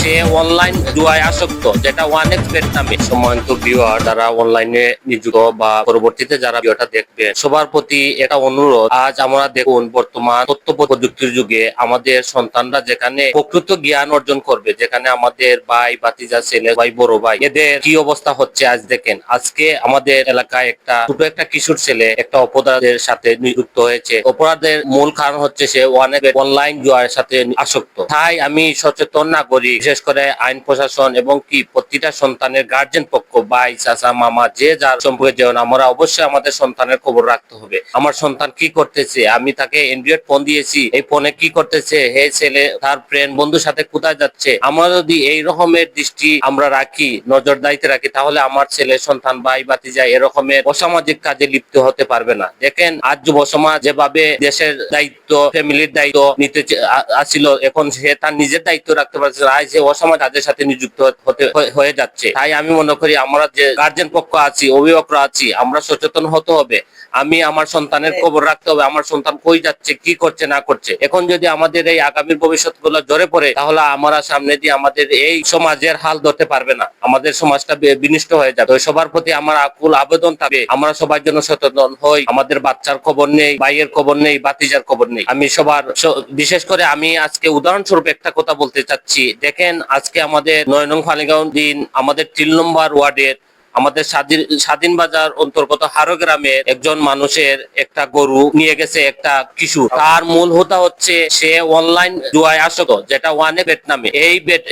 সে online জুয়ায় আসক্ত, যেটা one x bet নামে। সম্মানিত ভিউয়ার যারা অনলাইনে নিযুক্ত বা পরবর্তীতে যারা ভিডিওটা দেখবে, সবার প্রতি এটা অনুরোধ। আজ আমরা দেখুন বর্তমান তথ্য প্রযুক্তির যুগে আমাদের সন্তানরা যেখানে প্রকৃত জ্ঞান অর্জন করবে, যেখানে আমাদের ভাই বাতিজা ছেলে, ভাই, বড় ভাই, এদের কি অবস্থা হচ্ছে আজ দেখেন। আজকে আমাদের এলাকায় একটা ছোট একটা কিশোর ছেলে একটা অপরাধের সাথে নিযুক্ত হয়েছে। অপরাধের মূল কারণ হচ্ছে সে অনেক অনলাইন জুয়ার সাথে আসক্ত। তাই আমি সচেতন নাগরিক বিশেষ করে আইন, প্রশাসন এবং কি প্রতিটা সন্তানের গার্জেন পক্ষ, ভাই, চাচা, মামা, যে যার সম্পর্কে যেমন আমরা অবশ্যই আমাদের সন্তানের খবর রাখতে হবে। আমার সন্তান কি করতেছে? আমি তাকে এন্ড্রয়েড ফোন দিয়েছি। এই ফোনে কি করতেছে? হে ছেলে, তার ফ্রেন্ড বন্ধুর সাথে কোথায় যাচ্ছে? আমরা যদি এই রকমের দৃষ্টি আমরা রাখি নজরদারিতে রাখি, তাহলে আমার ছেলে, সন্তান, ভাই বাতি যায় এরকমের অসামাজিক কাজে লিপ্ত হতে পারবে না। দেখেন, আজ যুব সমাজ যেভাবে দেশের দায়িত্ব ফ্যামিলির দায়িত্ব নিতে আসছিল এখন সে তার নিজের দায়িত্ব রাখতে পারছে। আজ সে অসমাজ কাজের সাথে নিযুক্ত হতে হয়ে- হয়ে যাচ্ছে। তাই আমি মনে করি আমরা যে গার্জেন পক্ষ আছি অভিভাবকরা আছি আমরা সচেতন হতে হবে। আমি আমার সন্তানের খবর রাখতে হবে আমার সন্তান কই যাচ্ছে কি করছে না করছে। এখন যদি আমাদের এই আগামীর ভবিষ্যৎ গুলো জ্বরে পড়ে তাহলে আমরা সামনে দিয়ে আমাদের এই সমাজের হাল ধরতে পারবে না। আমাদের সমাজটা বিনিষ্ট হয়ে যাবে। সবার প্রতি আমার আকুল আবেদন থাকবে। আমরা সবার জন্য সচেতন হই। আমাদের বাচ্চার খবর নেই ভাইয়ের খবর নেই বাতিজার খবর নেই। আমি সবার বিশেষ করে আমি আজকে উদাহরণস্বরূপ একটা কথা বলতে চাচ্ছি। দেখেন আজকে আমাদের নয় নং ফালিগাঁও দিন আমাদের তিন নম্বর ওয়ার্ডের আমাদের স্বাধীন বাজার অন্তর্গত হারো গ্রামের একজন মানুষের একটা গরু নিয়ে গেছে একটা কিশোর তার মূল হোতা হচ্ছে সে অনলাইন জুয়ায় আসক্ত যেটা ওয়ান বেট নামে এই বেট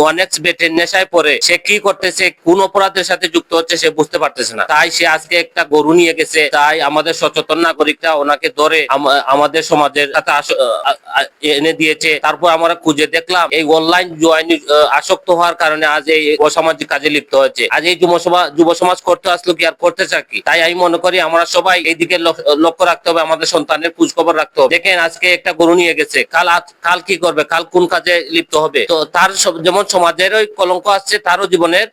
ওয়ান এক্স বেটের নেশায় পড়ে সে কি করতেছে, কোন অপরাধের সাথে যুক্ত হচ্ছে সে বুঝতে পারতেছে না। তাই সে আজকে একটা গরু নিয়ে গেছে, তাই আমাদের সচেতন নাগরিকরা ওনাকে ধরে আমাদের সমাজের সাথে এনে দিয়েছে। তারপর আমরা খুঁজে দেখলাম, এই অনলাইন জুয়ায় আসক্ত হওয়ার কারণে আজ এই অসামাজিক কাজে লিপ্ত হয়েছে। আজ এই যুব সমাজ যুব সমাজ করতে আসলো কি আর করতে চাকি তাই আমি মনে করি আমরা সবাই এই দিকে লক্ষ্য রাখতে হবে, আমাদের সন্তানের খোঁজ খবর রাখতে হবে। দেখেন আজকে একটা গরু নিয়ে গেছে, কাল কাল কি করবে? কাল কোন কাজে লিপ্ত হবে? তো তার যেমন সমাজের ওই কলঙ্ক আসছে, তারও জীবনের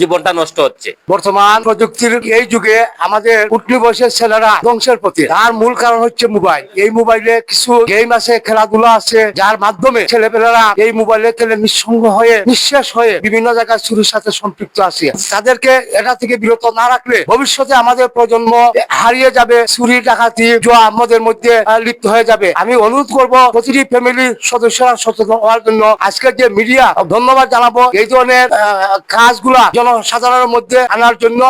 জীবনটা নষ্ট হচ্ছে। বর্তমান প্রযুক্তির এই যুগে আমাদের উঠনি বয়সের ছেলেরা ধ্বংসের পথে। তার মূল কারণ হচ্ছে মোবাইল। এই মোবাইলে কিছু গেম আছে, খেলাধুলা আছে, যার মাধ্যমে ছেলেপেলেরা এই মোবাইলে খেলে নিঃসঙ্গ হয়ে, নিঃশ্বাস হয়ে বিভিন্ন জায়গায় চুরির সাথে সম্পৃক্ত আছে। তাদেরকে এটা থেকে বিরত না রাখলে ভবিষ্যতে আমাদের প্রজন্ম হারিয়ে যাবে। চুরি, ডাকাতি, জোয়া আমাদের মধ্যে লিপ্ত হয়ে যাবে। আমি অনুরোধ করব প্রতিটি ফ্যামিলি সদস্যরা সচেতন হওয়ার জন্য আজকের যে মিডিয়া ধন্যবাদ জানাব। এই ধরনের কাজগুলা জনসাধারণের মধ্যে আনার জন্য